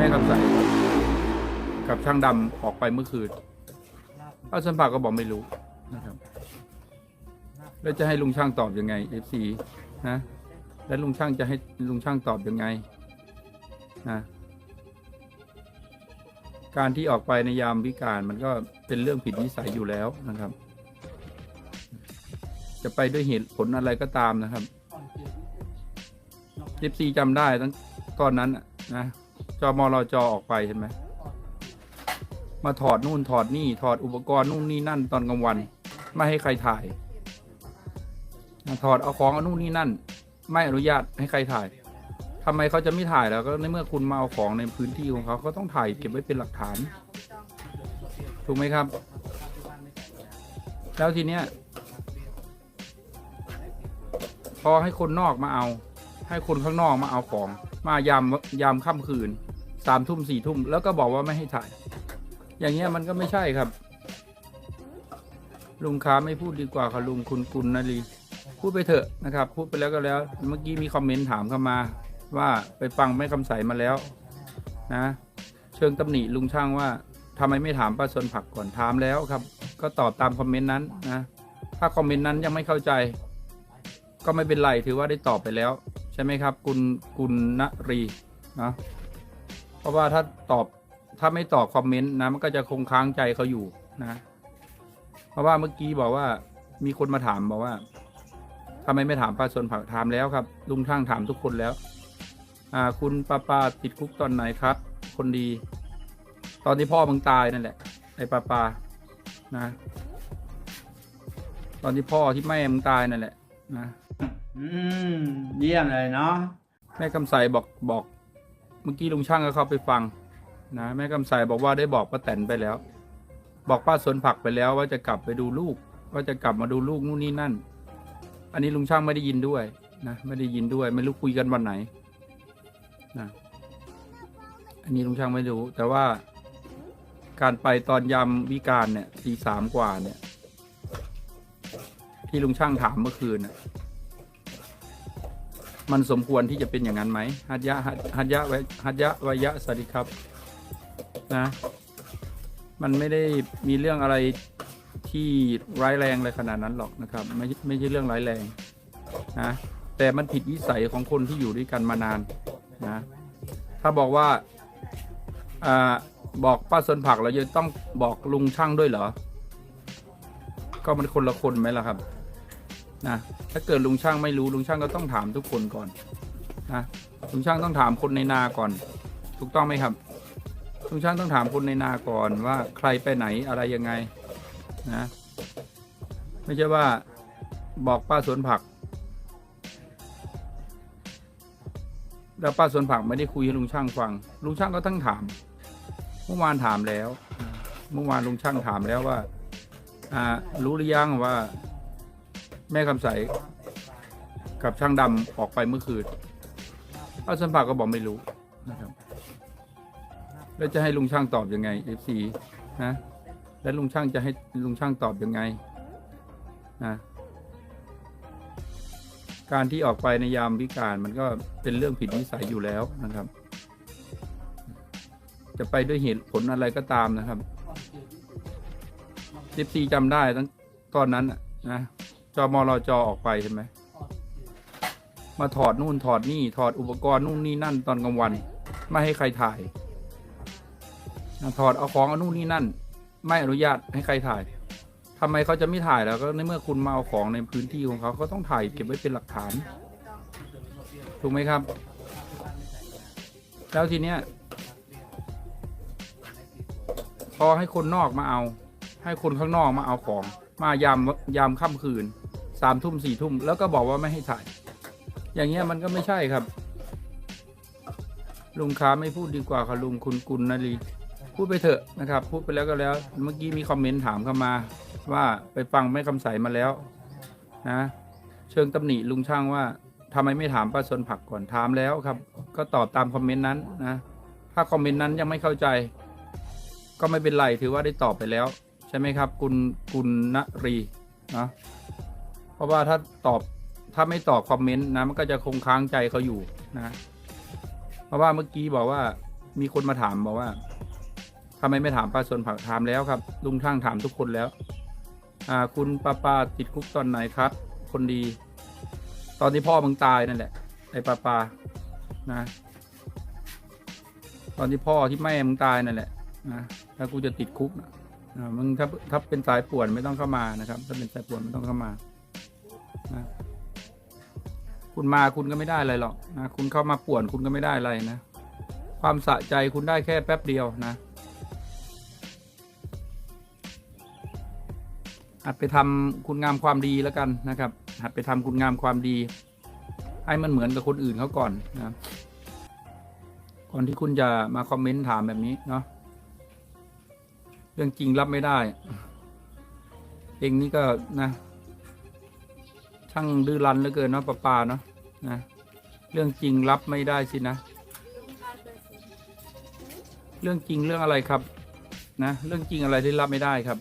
แม่คำใสกับช่างดำออกไปเมื่อคืนป้าสันผักก็บอกไม่รู้นะครับ แล้วจะให้ลุงช่างตอบยังไงเอฟซีนะแล้วลุงช่างจะให้ลุงช่างตอบยังไงนะการที่ออกไปในยามวิการมันก็เป็นเรื่องผิดวิสัยอยู่แล้วนะครับ จะไปด้วยเหตุผลอะไรก็ตามนะครับเอฟซีจำได้ตั้งตอนนั้นนะ นะจมรจออกไปเห็นไหมมาถอดนู่นถอดนี่ถอดอุปกรณ์นู่นนี่นั่นตอนกลางวัน ไม่ให้ใครถ่าย ถอดเอาของเอานู่นนี่นั่น ไม่อนุญาตให้ใครถ่ายทำไมเขาจะไม่ถ่ายแล้วก็ในเมื่อคุณมาเอาของในพื้นที่ของเขาเขาต้องถ่ายเก็บไว้เป็นหลักฐาน ถูกไหมครับ แล้วทีเนี้ยพอให้คนนอกมาเอา ให้คนข้างนอกมาเอาของ มายามยามค่ำคืนสามทุ่มสี่ทุ่มแล้วก็บอกว่าไม่ให้ถ่าย อย่างเงี้ยมันก็ไม่ใช่ครับ ลุงค้าไม่พูดดีกว่าค่ะลุงคุณกุลนาลีพูดไปเถอะนะครับ พูดไปแล้วก็แล้ว เมื่อกี้มีคอมเมนต์ถามเข้ามา ว่าไปฟังแม่คำใสมาแล้ว นะ เชิงตำหนิลุงช่างว่าทำไมไม่ถามป้าสนผักก่อนถามแล้วครับ ก็ตอบตามคอมเมนต์นั้นนะถ้าคอมเมนต์นั้นยังไม่เข้าใจ ก็ไม่เป็นไรถือว่าได้ตอบไปแล้ว ช่ไหมครับ คุณกุลนรีนะเพราะว่าถ้าตอบถ้าไม่ตอบคอมเมนต์นะมันก็จะคงค้างใจเขาอยู่นะ เพราะว่าเมื่อกี้บอกว่ามีคนมาถามบอกว่าทำไมไม่ถามป้าสนผักถามแล้วครับ ลุงช่างถามทุกคนแล้ว อ่า คุณป้าป้าติดคุกตอนไหนครับ คนดี ตอนที่พ่อมึงตายนั่นแหละไอ้ป้าป้านะ ตอนที่พ่อที่แม่มึงตายนั่นแหละ นะ อืมเยี่ยมเลยเนาะแม่คำใสบอกบอก เมื่อกี้ลุงช่างก็เข้าไปฟัง นะแม่คำใสบอกว่าได้บอกป้าแตนไปแล้ว บอกป้าสวนผักไปแล้วว่าจะกลับไปดูลูก ว่าจะกลับมาดูลูกนู่นนี่นั่น อันนี้ลุงช่างไม่ได้ยินด้วยนะไม่ได้ยินด้วย ไม่รู้คุยกันวันไหนนะอันนี้ลุงช่างไม่รู้ แต่ว่าการไปตอนยามวิการเนี่ยตีสามกว่าเนี่ย ที่ลุงช่างถามเมื่อคืนน่ะ มันสมควรที่จะเป็นอย่างนั้นไหมฮัตยะฮัตยะไวฮัตยะวายะสวัสดีครับนะ มันไม่ได้มีเรื่องอะไรที่ร้ายแรงอะไรขนาดนั้นหรอกนะครับ ไม่ไม่ใช่เรื่องร้ายแรงนะแต่มันผิดวิสัยของคนที่อยู่ด้วยกันมานานนะถ้าบอกว่าอ่าบอกป้าสนผักเราจะต้องบอกลุงช่างด้วยเหรอ ก็มันคนละคนไหมล่ะครับ นะถ้าเกิดลุงช่างไม่รู้ลุงช่างก็ต้องถามทุกคนก่อนนะลุงช่างต้องถามคนในนาก่อน ถูกต้องไหมครับลุงช่างต้องถามคนในนาก่อนว่าใครไปไหนอะไรยังไงนะไม่ใช่ว่าบอกป้าสวนผัก แล้วป้าสวนผักไม่ได้คุยให้ลุงช่างฟัง ลุงช่างก็ต้องถามเมื่อวานถามแล้ว เมื่อวานลุงช่างถามแล้วว่า อ่า รู้หรือยังว่า แม่คำใสกับช่างดำออกไปเมื่อคืนป้าสันผักก็บอกไม่รู้นะครับ แล้วจะให้ลุงช่างตอบยังไงเอฟซีนะแล้วลุงช่างจะให้ลุงช่างตอบยังไงนะการที่ออกไปในยามวิการมันก็เป็นเรื่องผิดวิสัยอยู่แล้วนะครับ จะไปด้วยเหตุผลอะไรก็ตามนะครับเอฟซีจำได้ตั้งตอนนั้นนะ นะจมรจออกไปเห็นไหม มาถอดนู่นถอดนี่ถอดอุปกรณ์นู่นนี่นั่นตอนกลางวัน ไม่ให้ใครถ่าย ถอดเอาของเอานู่นนี่นั่น ไม่อนุญาตให้ใครถ่ายทำไมเขาจะไม่ถ่ายแล้วก็ในเมื่อคุณมาเอาของในพื้นที่ของเขาเขาต้องถ่ายเก็บไว้เป็นหลักฐาน ถูกไหมครับ แล้วทีเนี้ยพอให้คนนอกมาเอา ให้คนข้างนอกมาเอาของ มายามยามค่ำคืนสามทุ่มสี่ทุ่มแล้วก็บอกว่าไม่ให้ถ่าย อย่างเงี้ยมันก็ไม่ใช่ครับ ลุงค้าไม่พูดดีกว่าค่ะลุงคุณกุลนาลีพูดไปเถอะนะครับ พูดไปแล้วก็แล้ว เมื่อกี้มีคอมเมนต์ถามเข้ามา ว่าไปฟังแม่คำใสมาแล้ว นะ เชิงตำหนิลุงช่างว่าทำไมไม่ถามป้าสนผักก่อนถามแล้วครับ ก็ตอบตามคอมเมนต์นั้นนะถ้าคอมเมนต์นั้นยังไม่เข้าใจ ก็ไม่เป็นไรถือว่าได้ตอบไปแล้ว ใช่ไหมครับ คุณกุลนรีนะเพราะว่าถ้าตอบถ้าไม่ตอบคอมเมนต์นะมันก็จะคงค้างใจเขาอยู่นะเพราะว่าเมื่อกี้บอกว่ามีคนมาถามบอกว่าทำไมไม่ถามป้าสนผักถามแล้วครับ ลุงช่างถามทุกคนแล้ว อ่า คุณป้าป้าติดคุกตอนไหนครับ คนดี ตอนที่พ่อมึงตายนั่นแหละไอ้ป้าป้านะ ตอนที่พ่อที่แม่มึงตายนั่นแหละนะถ้ากูจะติดคุกนะ อ่ามึงถ้าถ้าเป็นสายป่วนไม่ต้องเข้ามานะครับ ถ้าเป็นสายป่วนไม่ต้องเข้ามานะคุณมาคุณก็ไม่ได้อะไรหรอกนะคุณเข้ามาป่วนคุณก็ไม่ได้อะไรนะ ความสะใจคุณได้แค่แป๊บเดียวนะหัดไปทำคุณงามความดีแล้วกันนะครับ หัดไปทำคุณงามความดี ให้มันเหมือนกับคนอื่นเขาก่อนนะก่อนที่คุณจะมาคอมเมนต์ถามแบบนี้เนาะ รื่องจริงรับไม่ได้ เองนี่ก็นะ ช่างดื้อรั้นเหลือเกินเนาะป้าปาเนาะนะ เรื่องจริงรับไม่ได้สินะ เรื่องจริงเรื่องอะไรครับ นะ เรื่องจริงอะไรที่รับไม่ได้ครับ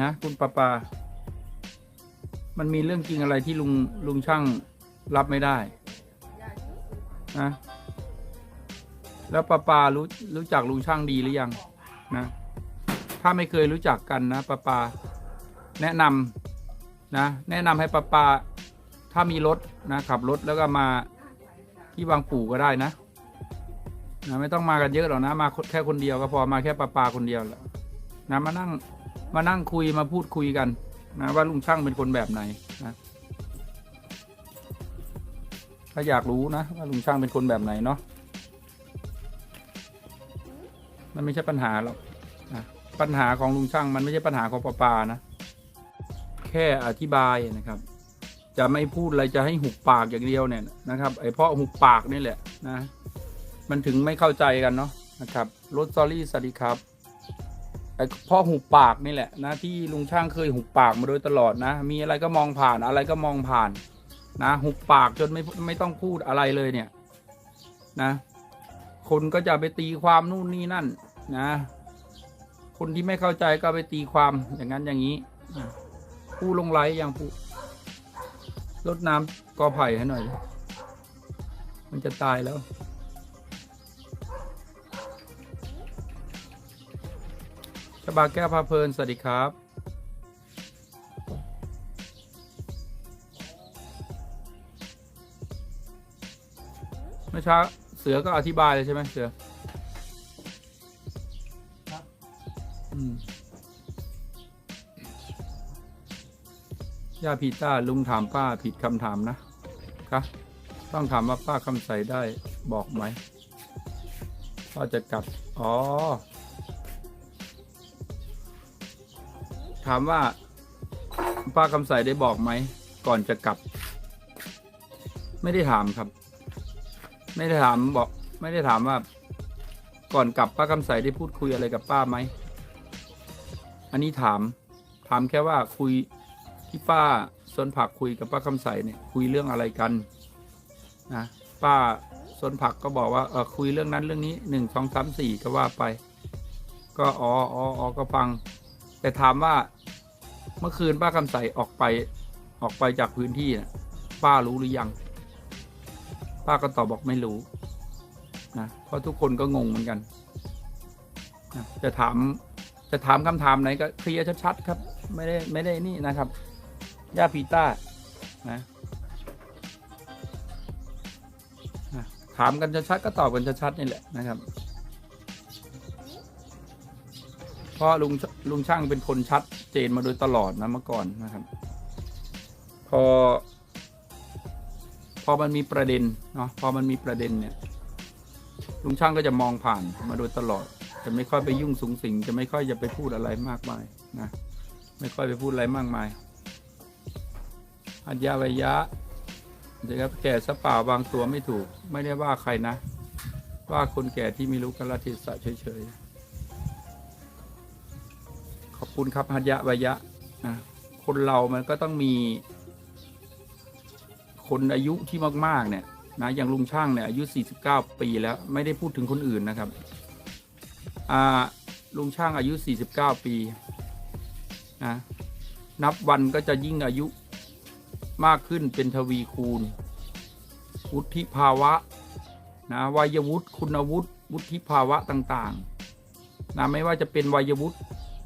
นะคุณป้าปา มันมีเรื่องจริงอะไรที่ลุงลุงช่างรับไม่ได้นะแล้วป้าปารู้รู้จักลุงช่างดีหรือยัง นะ ถ้าไม่เคยรู้จักกันนะปาปาแนะนำนะ แนะนำให้ปาปาถ้ามีรถนะขับรถแล้วก็มาที่บางปู่ก็ได้นะนะไม่ต้องมากันเยอะหรอกนะ มาแค่คนเดียวก็พอมาแค่ปลาปาคนเดียวแหละนะมานั่งมานั่งคุยมาพูดคุยกันนะว่าลุงช่างเป็นคนแบบไหนนะถ้าอยากรู้นะว่าลุงช่างเป็นคนแบบไหนเนาะมันไม่ใช่ปัญหาหรอกนะ ปัญหาของลุงช่างมันไม่ใช่ปัญหาของปลาปลานะ แค่อธิบายนะครับ จะไม่พูดอะไรจะให้หุบปากอย่างเดียวเนี่ยนะครับไอ้เพราะหุบปากนี่แหละนะ มันถึงไม่เข้าใจกันเนาะนะครับรถซอรี่สวัสดีครับไอ้พ่อหุบปากนี่แหละนะที่ลุงช่างเคยหุบปากมาโดยตลอดนะ มีอะไรก็มองผ่านอะไรก็มองผ่านนะหุบปากจนไม่ไม่ต้องพูดอะไรเลยเนี่ยนะ คนก็จะไปตีความนู่นนี่นั่นนะ คนที่ไม่เข้าใจก็ไปตีความอย่างนั้นอย่างนี้ผู้ลงไลอย่างผู้ลดน้ำกอไผ่ให้หน่อย มันจะตายแล้ว ชบาแก้วพาเพลิน สวัสดีครับเมื่อเช้าเสือก็อธิบายเลยใช่ไหมเสือ ย่าพีต้าลุงถามป้าผิดคำถามนะครับต้องถามว่าป้าคำใสได้บอกไหมว่าจะกลับ อ๋อ ถามว่าป้าคำใสได้บอกไหม ก่อนจะกลับ ไม่ได้ถามครับ ไม่ได้ถามบอก ไม่ได้ถามว่า ก่อนกลับป้าคำใสได้พูดคุยอะไรกับป้าไหม อันนี้ถาม ถามแค่ว่าคุย ที่ป้าสวนผักคุยกับป้าคำใสเนี่ยคุยเรื่องอะไรกันนะป้าสวนผักก็บอกว่าเออคุยเรื่องนั้นเรื่องนี้หนึ่งสองสามสี่ก็ว่าไป ก็อ๋ออ๋ออ๋อก็ฟัง แต่ถามว่าเมื่อคืนป้าคำใสออกไปออกไปจากพื้นที่นะป้ารู้หรือยัง ป้าก็ตอบบอกไม่รู้นะเพราะทุกคนก็งงเหมือนกันนะจะถามจะถามคำถามไหนก็เคลียร์ชัดๆครับ ไม่ได้ไม่ได้นี่นะครับ ย่าพีต้านะนะถามกันชัดๆก็ตอบกันชัดๆนี่แหละนะครับเพราะลุงลุงช่างเป็นคนชัดเจนมาโดยตลอดนะเมื่อก่อนนะครับ พอ พอมันมีประเด็นเนาะพอมันมีประเด็นเนี่ย ลุงช่างก็จะมองผ่านมาโดยตลอดจะไม่ค่อยไปยุ่งสุงสิงจะไม่ค่อยจะไปพูดอะไรมากมายนะไม่ค่อยไปพูดอะไรมากมาย อัญญาวิยะนะครับแก่สเปล่าบางตัวไม่ถูก ไม่ได้ว่าใครนะ ว่าคนแก่ที่ไม่รู้กาลเทศะเฉยๆ ขอบคุณครับฮัญญะวิยะนะคนเรามันก็ต้องมี คนอายุที่มากๆเนี่ยนะอย่างลุงช่างเนี่ยอายุ 49 ปีแล้วไม่ได้พูดถึงคนอื่นนะครับอ่าลุงช่างอายุ 49 ปีนะนับวันก็จะยิ่งอายุ มากขึ้นเป็นทวีคูณ วุฒิภาวะนะวัยวุฒิคุณวุฒิวุฒิภาวะต่างๆนะไม่ว่าจะเป็นวัยวุฒิ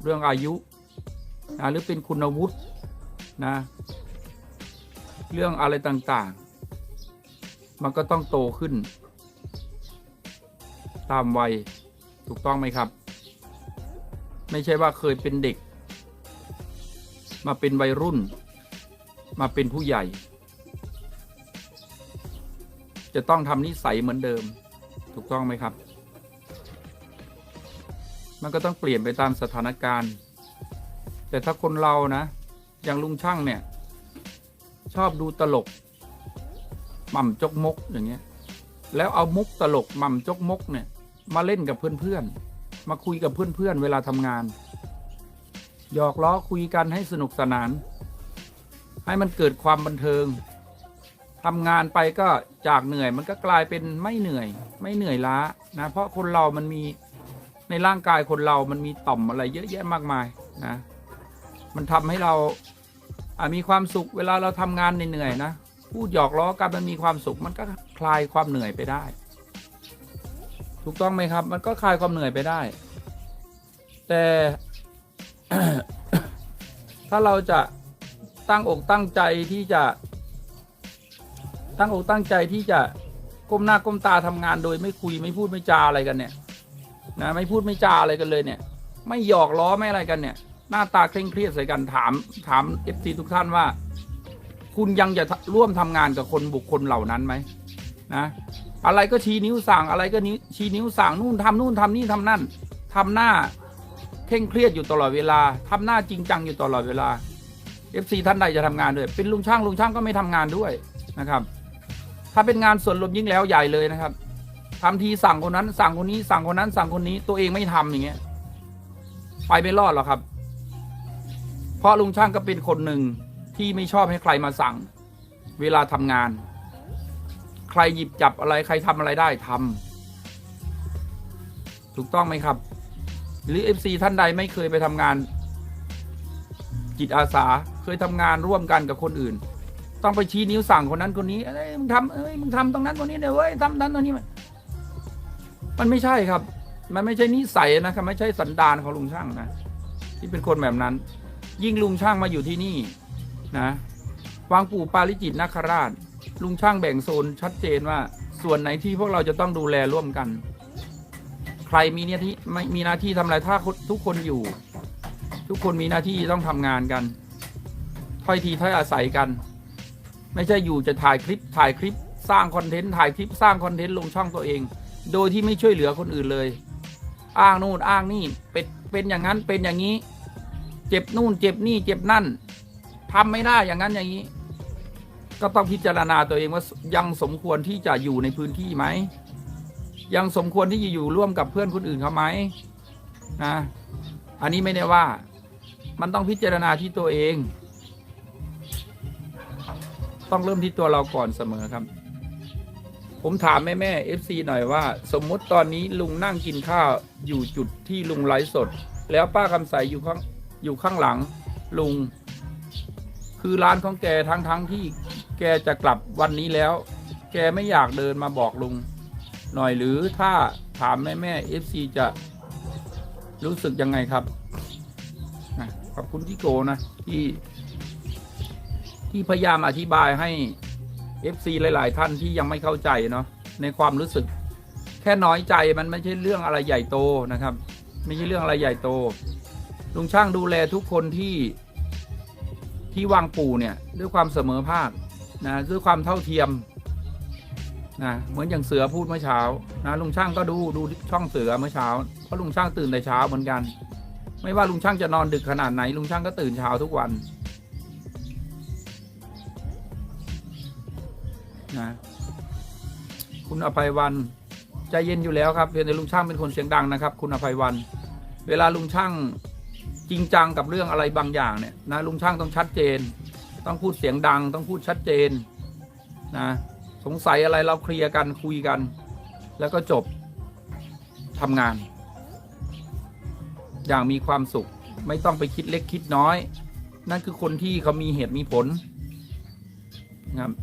เรื่องอายุนะหรือเป็นคุณวุฒินะเรื่องอะไรต่างๆ มันก็ต้องโตขึ้น ตามวัยถูกต้องไหมครับ ไม่ใช่ว่าเคยเป็นเด็ก มาเป็นวัยรุ่น มาเป็นผู้ใหญ่ จะต้องทำนิสัยเหมือนเดิม ถูกต้องไหมครับ มันก็ต้องเปลี่ยนไปตามสถานการณ์ แต่ถ้าคนเรานะ อย่างลุงช่างเนี่ย ชอบดูตลกหม่ำจกมกอย่างเงี้ย แล้วเอามุกตลกหม่ำจกมกเนี่ย มาเล่นกับเพื่อนๆ มาคุยกับเพื่อนๆเวลาทำงานหยอกล้อคุยกันให้สนุกสนาน ให้มันเกิดความบันเทิงทำงานไปก็จากเหนื่อยมันก็กลายเป็นไม่เหนื่อย ไม่เหนื่อยล้านะเพราะคนเรามันมีในร่างกายคนเรามันมีต่อมอะไรเยอะแยะมากมายนะมันทำให้เราอะมีความสุขเวลาเราทำงานเหนื่อยนะพูดหยอกล้อกันมันมีความสุขมันก็คลายความเหนื่อยไปได้ ถูกต้องไหมครับ มันก็คลายความเหนื่อยไปได้ แต่ถ้าเราจะ ตั้งอกตั้งใจที่จะ ตั้งอกตั้งใจที่จะก้มหน้าก้มตาทำงานโดยไม่คุยไม่พูดไม่จาอะไรกันเนี่ยนะไม่พูดไม่จาอะไรกันเลยเนี่ย ไม่หยอกล้อไม่อะไรกันเนี่ย หน้าตาเคร่งเครียดใส่กันถามถามเอฟซีทุกท่านว่า คุณยังจะร่วมทำงานกับคนบุคคลเหล่านั้นไหมนะอะไรก็ชี้นิ้วสั่งอะไรก็นิ้วชี้นิ้วสั่งนู่นทำนู่นทำนี่ทำนั่นทำหน้าเคร่งเครียดอยู่ตลอดเวลาทำหน้าจริงจังอยู่ตลอดเวลา เอฟซีท่านใดจะทำงานด้วย เป็นลุงช่างลุงช่างก็ไม่ทำงานด้วยนะครับ ถ้าเป็นงานส่วนรวมยิ่งแล้วใหญ่เลยนะครับทำทีสั่งคนนั้น สั่งคนนี้ สั่งคนนั้น สั่งคนนี้ตัวเองไม่ทำอย่างเงี้ย ไปไม่รอดหรอกครับ เพราะลุงช่างก็เป็นคนหนึ่งที่ไม่ชอบให้ใครมาสั่ง เวลาทำงาน ใครหยิบจับอะไรใครทำอะไรได้ทำถูกต้องไหมครับ หรือ FC ท่านใดไม่เคยไปทำงานจิตอาสา เคยทำงานร่วมกันกับคนอื่น ต้องไปชี้นิ้วสั่งคนนั้นคนนี้เอ้ยมึงทำเอ้ยมึงทำตรงนั้นตรงนี้เดี๋ยวเว้ยทำนั้นตรงนี้มันมันไม่ใช่ครับ มันไม่ใช่นิสัยนะครับไม่ใช่สันดานของลุงช่างนะที่เป็นคนแบบนั้น ยิ่งลุงช่างมาอยู่ที่นี่นะวางปู่ปาริจิตนาคราช ลุงช่างแบ่งโซนชัดเจนว่า ส่วนไหนที่พวกเราจะต้องดูแลร่วมกัน ใครมีหน้าที่ไม่มีหน้าที่ทำอะไรถ้าทุกคนอยู่ ทุกคนมีหน้าที่ต้องทำงานกัน ถ้อยทีถ้อยอาศัยกัน ไม่ใช่อยู่จะถ่ายคลิปถ่ายคลิปสร้างคอนเทนต์ถ่ายคลิปสร้างคอนเทนต์ลงช่องตัวเอง โดยที่ไม่ช่วยเหลือคนอื่นเลย อ้างนู่นอ้างนี่เป็นเป็นอย่างนั้นเป็นอย่างนี้ เจ็บนู่นเจ็บนี่เจ็บนั่นทำไม่ได้อย่างนั้นอย่างนี้ ก็ต้องพิจารณาตัวเองว่ายังสมควรที่จะอยู่ในพื้นที่ไหมยังสมควรที่จะอยู่ร่วมกับเพื่อนคนอื่นเขาไหมนะอันนี้ไม่ได้ว่า มันต้องพิจารณาที่ตัวเอง ต้องเริ่มที่ตัวเราก่อนเสมอครับ ผมถามแม่แม่เอฟซีหน่อยว่า สมมุติตอนนี้ลุงนั่งกินข้าวอยู่จุดที่ลุงไลฟ์สด แล้วป้าคำใสอยู่ข้างอยู่ข้างหลังลุง คือร้านของแกทั้งทั้งที่แกจะกลับวันนี้แล้ว แกไม่อยากเดินมาบอกลุง หน่อยหรือถ้าถามแม่แม่เอฟซีจะรู้สึกยังไงครับขอบคุณที่โกนะที่ ที่พยายามอธิบายให้ FC หลาย ๆ ท่านที่ยังไม่เข้าใจเนาะในความรู้สึก แค่น้อยใจมันไม่ใช่เรื่องอะไรใหญ่โตนะครับ ไม่ใช่เรื่องอะไรใหญ่โต ลุงช่างดูแลทุกคนที่ที่วางปู่เนี่ยด้วยความเสมอภาคนะด้วยความเท่าเทียมนะเหมือนอย่างเสือพูดเมื่อเช้านะลุงช่างก็ดูดูช่องเสือเมื่อเช้าเพราะลุงช่างตื่นแต่เช้าเหมือนกัน ไม่ว่าลุงช่างจะนอนดึกขนาดไหนลุงช่างก็ตื่นเช้าทุกวัน นะคุณอภัยวันใจเย็นอยู่แล้วครับเพียงแต่ลุงช่างเป็นคนเสียงดังนะครับ คุณอภัยวัน เวลาลุงช่างจริงจังกับเรื่องอะไรบางอย่างเนี่ยนะลุงช่างต้องชัดเจน ต้องพูดเสียงดัง ต้องพูดชัดเจนนะสงสัยอะไรเราเคลียร์กันคุยกัน แล้วก็จบทำงาน อย่างมีความสุขไม่ต้องไปคิดเล็กคิดน้อย นั่นคือคนที่เขามีเหตุมีผลนะครับ